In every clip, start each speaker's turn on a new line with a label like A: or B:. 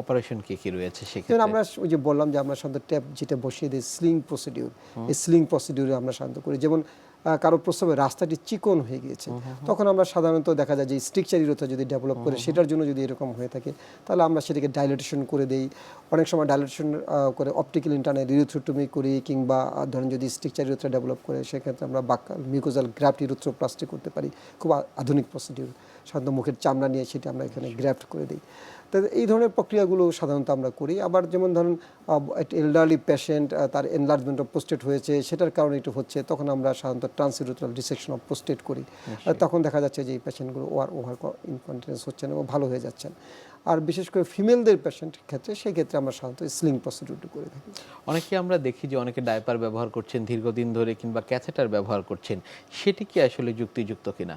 A: Operation কি কি রয়েছে সেক্ষেত্রে?
B: আমরা ওই যে বললাম যে আমরা সাধারণত ট্যাপ যেটা বসিয়ে দিই স্লিং প্রসিডিউর এই স্লিং প্রসিডিউরে আমরা সাধারণত করি। যেমন কারও প্রস্রাবে রাস্তাটি চিকন হয়ে গিয়েছে তখন আমরা সাধারণত দেখা যায় যে স্ট্রিকচার ইরোথা যদি ডেভেলপ করে সেটার জন্য যদি এরকম হয়ে থাকে তাহলে আমরা সেটাকে ডাইলেটেশন করে দেই। অনেক সময় ডাইলেটেশন করে অপটিক্যাল ইন্টারনেট ইরোথ্রোটমি করি কিংবা ধরেন যদি স্ট্রিকচার ইরোথ্রা ডেভেলপ করে সেক্ষেত্রে আমরা বাক্কাল মিউকোজাল গ্রাফট ইরোথ্রোপ্লাস্টি করতে পারি। খুব আধুনিক প্রসিডিউর সাধারণত মুখের চামড়া নিয়ে সেটা আমরা এখানে গ্রাফট করে দিই। তো এই ধরনের প্রক্রিয়াগুলো সাধারণত আমরা করি। আবার যেমন ধরুন এল্ডারলি পেশেন্ট তার এনলার্জমেন্ট অফ পোস্টেট হয়েছে সেটার কারণে একটু হচ্ছে তখন আমরা সাধারণত ট্রান্সিরোটাল ডিসেকশন অফ পোস্টেট করি। তখন দেখা যাচ্ছে যে এই পেশেন্টগুলো ওয়ার ওভার ইনকন্টিনেন্স হচ্ছে না ও ভালো হয়ে যাচ্ছেন আর বিশেষ করে ফিমেলদের পেশেন্টের ক্ষেত্রে সেই ক্ষেত্রে আমরা সাধারণত স্লিং প্রসিডিউরটি করে থাকি।
A: অনেকে আমরা দেখি যে অনেকে ডায়পার ব্যবহার করছেন দীর্ঘদিন ধরে কিংবা ক্যাথেটার ব্যবহার করছেন। সেটি কি আসলে যুক্তিযুক্ত কিনা?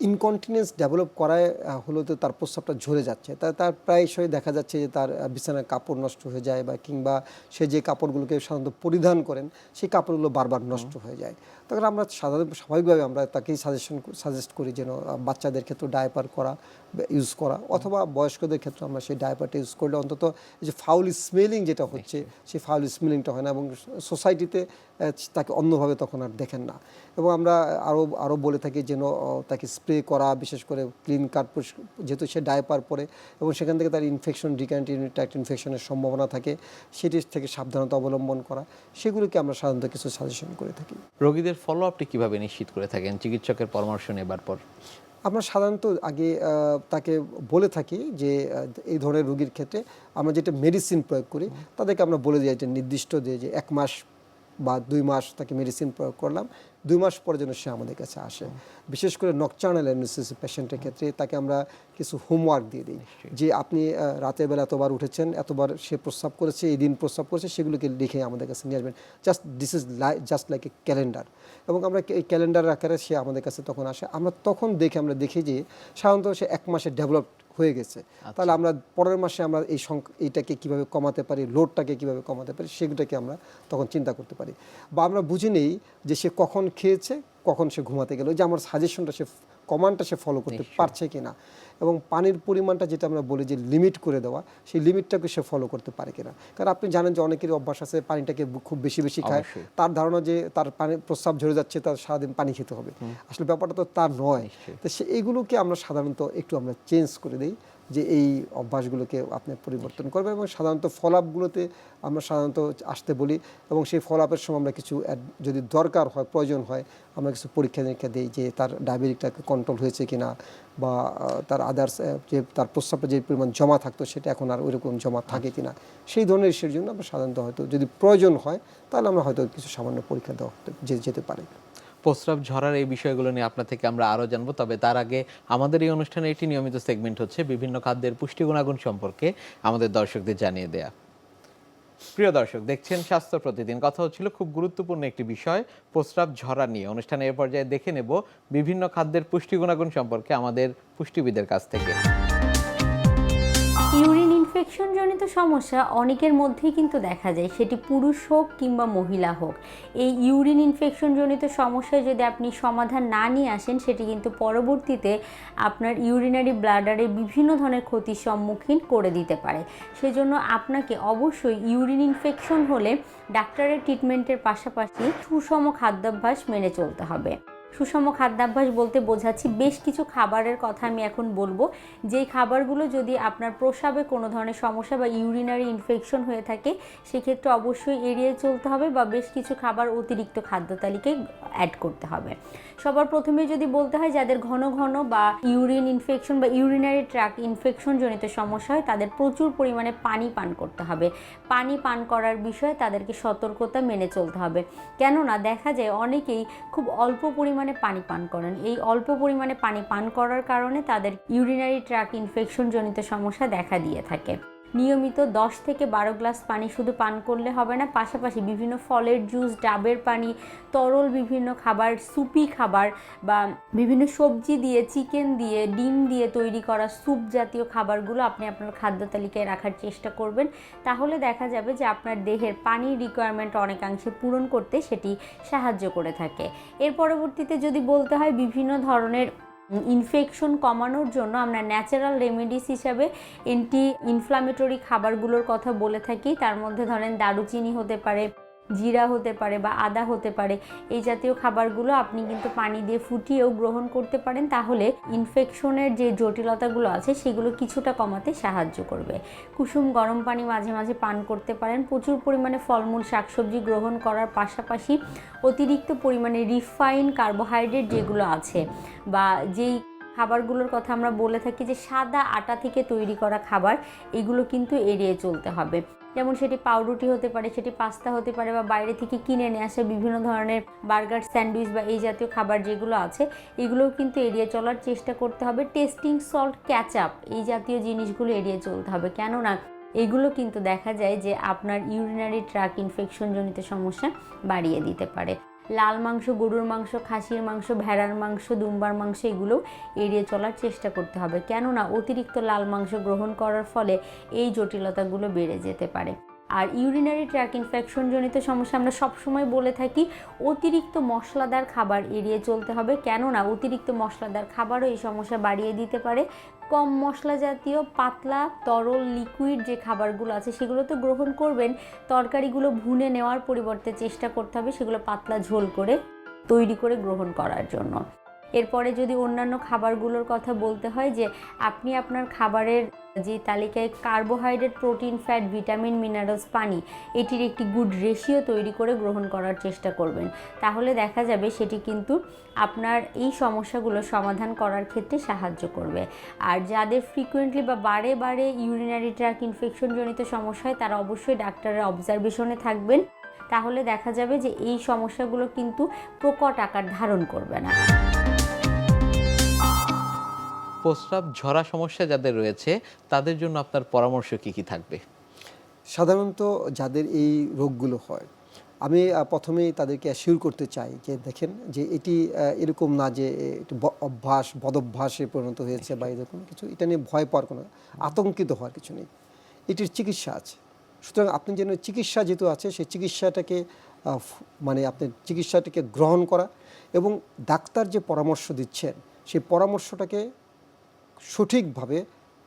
B: ইনকন্টিনেন্স ডেভেলপ করায় হলো তো তার প্রস্রাবটা ঝরে যাচ্ছে। তা তার প্রায়শই দেখা যাচ্ছে যে তার বিছানার কাপড় নষ্ট হয়ে যায় বা কিংবা সে যে কাপড়গুলোকে সাধারণত পরিধান করেন সেই কাপড়গুলো বারবার নষ্ট হয়ে যায়। তখন আমরা সাধারণত স্বাভাবিকভাবে আমরা তাকেই সাজেশন সাজেস্ট করি যেন বাচ্চাদের ক্ষেত্রে ডায়পার করা ইউজ করা অথবা বয়স্কদের ক্ষেত্রে আমরা সেই ডায়পারটা ইউজ করলে অন্তত যে ফাউল স্মেলিং যেটা হচ্ছে সেই ফাউল স্মেলিংটা হয় না এবং সোসাইটিতে তাকে অন্যভাবে তখন আর দেখেন না। এবং আমরা আরও আরও বলে থাকি যেন তাকে স্প্রে করা বিশেষ করে ক্লিন কাট যেহেতু সে ডায়পার পরে এবং সেখান থেকে তার ইনফেকশন ডিক্যান্টিনি ট্র্যাক্ট ইনফেকশনের সম্ভাবনা থাকে সেটির থেকে সাবধানতা অবলম্বন করা সেগুলোকে আমরা সাধারণত কিছু সাজেশন করে থাকি।
A: রোগীদের ফলো আপটি কীভাবে নিশ্চিত করে থাকেন? চিকিৎসকের পরামর্শ নেবার পর।
B: আমরা সাধারণত আগে তাকে বলে থাকি যে এই ধরনের রোগীর ক্ষেত্রে আমরা যেটা মেডিসিন প্রয়োগ করি তাদেরকে আমরা বলে দিই যে নির্দিষ্ট দিয়ে যে এক মাস বা দুই মাস তাকে মেডিসিন প্রয়োগ করলাম দুই মাস পরে যেন সে আমাদের কাছে আসে। বিশেষ করে নকচার্নাল অ্যানোসিস পেশেন্টের ক্ষেত্রে তাকে আমরা কিছু হোমওয়ার্ক দিয়ে দিই। যে আপনি রাতের বেলা এতবার উঠেছেন এতবার সে প্রস্রাব করেছে এই দিন প্রস্রাব করেছে সেগুলোকে লিখে আমাদের কাছে নিয়ে আসবেন। Just this is just like a calendar এবং আমরা এই ক্যালেন্ডার আকারে সে আমাদের কাছে তখন আসে। আমরা তখন দেখে আমরা দেখি যে সাধারণত সে এক মাসে ডেভেলপ হয়ে গেছে। তাহলে আমরা পরের মাসে আমরা এই এইটাকে কীভাবে কমাতে পারি লোডটাকে কীভাবে কমাতে পারি সেগুলোকে আমরা তখন চিন্তা করতে পারি। বা আমরা বুঝি নেই যে সে কখন খেয়েছে কখন সে ঘুমাতে গেল। যে আমার সাজেশনটা সে কমান্ডটা সে ফলো করতে পারছে কিনা এবং পানির পরিমাণটা যেটা আমরা বলি যে লিমিট করে দেওয়া সেই লিমিটটাকে সে ফলো করতে পারে কিনা। কারণ আপনি জানেন যে অনেকেরই অভ্যাস আছে পানিটাকে খুব বেশি বেশি খায়। তার ধারণা যে তার পানি প্রস্রাব ঝরে যাচ্ছে তার সারাদিন পানি খেতে হবে। আসলে ব্যাপারটা তো তার নয়। তো সে এগুলোকে আমরা সাধারণত একটু আমরা চেঞ্জ করে দিই। যে এই অভ্যাসগুলোকে আপনি পরিবর্তন করবেন এবং সাধারণত ফল আপগুলোতে আমরা সাধারণত আসতে বলি এবং সেই ফল আপের সময় আমরা কিছু যদি দরকার হয়, প্রয়োজন হয়, আমরা কিছু পরীক্ষা নিরীক্ষা দিই যে তার ডায়াবেটিকটাকে কন্ট্রোল হয়েছে কিনা বা তার আদার্স যে তার প্রস্রাবে যে পরিমাণ জমা থাকতো সেটা এখন আর ওইরকম জমা থাকে কি না সেই ধরনের ইস্যুর জন্য আমরা সাধারণত হয়তো যদি প্রয়োজন হয়, তাহলে আমরা হয়তো কিছু সামান্য পরীক্ষা দেওয়া যেতে পারে।
A: প্রস্রাব ঝরার এই বিষয়গুলো নিয়ে আপনার থেকে আমরা আরও জানব। তবে তার আগে আমাদের এই অনুষ্ঠানে একটি নিয়মিত সেগমেন্ট হচ্ছে বিভিন্ন খাদ্যের পুষ্টি গুণাগুণ সম্পর্কে আমাদের দর্শকদের জানিয়ে দেয়া। প্রিয় দর্শক, দেখছেন স্বাস্থ্য প্রতিদিন। কথা হচ্ছিল খুব গুরুত্বপূর্ণ একটি বিষয়, প্রস্রাব ঝরা নিয়ে। অনুষ্ঠানে এ পর্যায়ে দেখে নেব বিভিন্ন খাদ্যের পুষ্টি গুণাগুণ সম্পর্কে আমাদের পুষ্টিবিদের কাছ থেকে।
C: ইউরিন ইনফেকশন জনিত সমস্যা অনেকের মধ্যেই কিন্তু দেখা যায়। সেটি পুরুষ হোক কিংবা মহিলা হোক। এই ইউরিন ইনফেকশন জনিত সমস্যায় যদি আপনি সমাধান না নিয়ে আসেন, সেটি কিন্তু পরবর্তীতে আপনার ইউরিনারি ব্লাডারে বিভিন্ন ধরনের ক্ষতির সম্মুখীন করে দিতে পারে। সেজন্য আপনাকে অবশ্যই ইউরিন ইনফেকশন হলে ডাক্তারের ট্রিটমেন্টের পাশাপাশি সুষম খাদ্যাভ্যাস মেনে চলতে হবে। সুষম খাদ্যাভ্যাস বলতে বোঝাচ্ছি, বেশ কিছু খাবারের কথা আমি এখন বলব। যেই খাবারগুলো যদি আপনার প্রস্রাবে কোনো ধরনের সমস্যা বা ইউরিনারি ইনফেকশন হয়ে থাকে, সেক্ষেত্রে অবশ্যই এড়িয়ে চলতে হবে বা বেশ কিছু খাবার অতিরিক্ত খাদ্য তালিকায় অ্যাড করতে হবে। সবার প্রথমে যদি বলতে হয়, যাদের ঘন ঘন বা ইউরিন ইনফেকশন বা ইউরিনারি ট্র্যাক ইনফেকশন জনিত সমস্যা হয়, তাদের প্রচুর পরিমাণে পানি পান করতে হবে। পানি পান করার বিষয়ে তাদেরকে সতর্কতা মেনে চলতে হবে। কেননা দেখা যায় অনেকেই খুব অল্প পরিমাণে পানি পান করেন। এই অল্প পরিমাণে পানি পান করার কারণে তাদের ইউরিনারি ট্র্যাক ইনফেকশন জনিত সমস্যা দেখা দিয়ে থাকে। নিয়মিত 10 থেকে বারো গ্লাস পানি শুধু পান করলে হবে না, পাশাপাশি বিভিন্ন ফলের জুস, ডাবের পানি, তরল বিভিন্ন খাবার, সুপি খাবার বা বিভিন্ন সবজি দিয়ে, চিকেন দিয়ে, ডিম দিয়ে তৈরি করা স্যুপ জাতীয় খাবারগুলো আপনি আপনার খাদ্য তালিকায় রাখার চেষ্টা করবেন। তাহলে দেখা যাবে যে আপনার দেহের পানির রিকোয়ারমেন্ট অনেকাংশে পূরণ করতে সেটি সাহায্য করে থাকে। এর পরবর্তীতে যদি বলতে হয় বিভিন্ন ধরনের ইনফেকশন কমানোর জন্য আমরা ন্যাচারাল রেমেডিস হিসাবে এন্টি ইনফ্লামেটরি খাবারগুলোর কথা বলে থাকি। তার মধ্যে ধরেন দারুচিনি হতে পারে। জিরা হতে পারে বা আদা হতে পারে, এই জাতীয় খাবারগুলো আপনি কিন্তু পানি দিয়ে ফুটিয়েও গ্রহণ করতে পারেন। তাহলে ইনফেকশনের যে জটিলতাগুলো আছে, সেগুলো কিছুটা কমাতে সাহায্য করবে। কুসুম গরম পানি মাঝে মাঝে পান করতে পারেন। প্রচুর পরিমাণে ফলমূল, শাকসবজি গ্রহণ করার পাশাপাশি অতিরিক্ত পরিমাণে রিফাইন কার্বোহাইড্রেট যেগুলো আছে বা যেই খাবারগুলোর কথা আমরা বলে থাকি যে সাদা আটা থেকে তৈরি করা খাবার, এগুলো কিন্তু এড়িয়ে চলতে হবে। যেমন সেটি পাউরুটি হতে পারে, সেটি পাস্তা হতে পারে বা বাইরে থেকে কিনে নিয়ে আসা বিভিন্ন ধরনের বার্গার, স্যান্ডউইচ বা এই জাতীয় খাবার যেগুলো আছে, এগুলোও কিন্তু এড়িয়ে চলার চেষ্টা করতে হবে। টেস্টিং সল্ট ক্যাচআপ এই জাতীয় জিনিসগুলো এড়িয়ে চলতে হবে। কেননা এগুলো কিন্তু দেখা যায় যে আপনার ইউরিনারি ট্রাক ইনফেকশন জনিত সমস্যা বাড়িয়ে দিতে পারে। লাল মাংস, গরুর মাংস, খাসির মাংস, ভেড়ার মাংস, দুম্বার মাংস, এগুলো এড়িয়ে চলার চেষ্টা করতে হবে। কেননা অতিরিক্ত লাল মাংস গ্রহণ করার ফলে এই জটিলতাগুলো বেড়ে যেতে পারে। আর ইউরিনারি ট্র্যাক ইনফেকশন জনিত সমস্যা আমরা সবসময় বলে থাকি, অতিরিক্ত মশলাদার খাবার এড়িয়ে চলতে হবে। কেননা, অতিরিক্ত মশলাদার খাবারও এই সমস্যা বাড়িয়ে দিতে পারে। কম মশলা জাতীয়, পাতলা, তরল লিকুইড যে খাবারগুলো আছে, সেগুলো তো গ্রহণ করবেন। তরকারিগুলো ভুনে নেওয়ার পরিবর্তে চেষ্টা করতে হবে, সেগুলো পাতলা ঝোল করে তৈরি করে গ্রহণ করার জন্য। এরপরে যদি অন্যান্য খাবারগুলোর কথা বলতে হয় যে আপনি আপনার খাবারের যে তালিকায় carbohydrate, protein, fat, vitamin, minerals, পানি এটির একটি গুড রেশিও তৈরি করে গ্রহণ করার চেষ্টা করবেন। তাহলে দেখা যাবে সেটি কিন্তু আপনার এই সমস্যাগুলো সমাধান করার ক্ষেত্রে সাহায্য করবে। আর যাদের ফ্রিকুয়েন্টলি বা বারে বারে ইউরিনারি ট্র্যাক ইনফেকশন জনিত সমস্যা হয়, তারা অবশ্যই ডাক্তারের অবজারভেশনে থাকবেন। তাহলে দেখা যাবে যে এই সমস্যাগুলো কিন্তু প্রকট আকার ধারণ করবে না।
A: প্রস্রাব, ঝরা সমস্যা যাদের রয়েছে, তাদের জন্য আপনার পরামর্শ কি কি থাকবে?
B: সাধারণত যাদের এই রোগগুলো হয়, আমি প্রথমেই তাদেরকে অ্যাসিওর করতে চাই যে দেখেন যে এটি এরকম না যে অভ্যাস, বদভ্যাসে পরিণত হয়েছে বা এরকম কিছু, এটা নিয়ে ভয় পাওয়ার কোনো আতঙ্কিত হওয়ার কিছু নেই। এটির চিকিৎসা আছে। সুতরাং আপনি যেন চিকিৎসা যেহেতু আছে, সেই চিকিৎসাটাকে মানে আপনার চিকিৎসাটাকে গ্রহণ করা এবং ডাক্তার যে পরামর্শ দিচ্ছেন, সেই পরামর্শটাকে সঠিকভাবে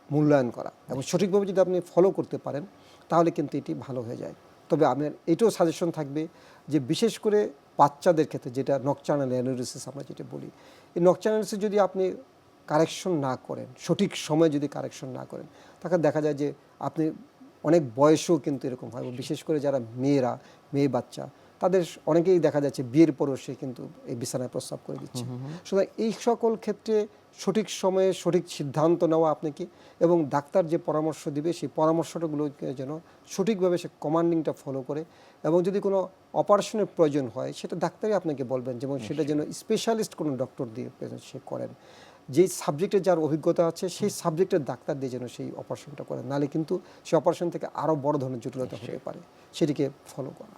B: মূল্যায়ন করা এবং সঠিকভাবে যদি আপনি ফলো করতে পারেন, তাহলে কিন্তু এটি ভালো হয়ে যায়। তবে আমার এটাও সাজেশন থাকবে যে বিশেষ করে বাচ্চাদের ক্ষেত্রে যেটা নকচানাল অ্যানোরিসিস আমরা যেটা বলি, এই নকচানালিসিস যদি আপনি কারেকশন না করেন, সঠিক সময়ে যদি কারেকশন না করেন তাকে দেখা যায় যে আপনি অনেক বয়সেও কিন্তু এরকম হয় বিশেষ করে যারা মেয়েরা, মেয়ে বাচ্চা তাদের অনেকেই দেখা যাচ্ছে বিয়ের পরও সে কিন্তু এই বিছানায় প্রস্রাব করে দিচ্ছে। সুতরাং এই সকল ক্ষেত্রে সঠিক সময়ে সঠিক সিদ্ধান্ত নেওয়া আপনাকে এবং ডাক্তার যে পরামর্শ দিবে সেই পরামর্শটাগুলোকে যেন সঠিকভাবে সে কমান্ডিংটা ফলো করে এবং যদি কোনো অপারেশনের প্রয়োজন হয় সেটা ডাক্তারই আপনাকে বলবেন যেমন সেটা যেন স্পেশালিস্ট কোনো ডক্টর দিয়ে সে করেন। যেই সাবজেক্টে যার অভিজ্ঞতা আছে সেই সাবজেক্টের ডাক্তার দিয়ে যেন সেই অপারেশনটা করেন। নাহলে কিন্তু সেই অপারেশন থেকে আরও বড় ধরনের জটিলতা হতে পারে। সেটিকে ফলো করা।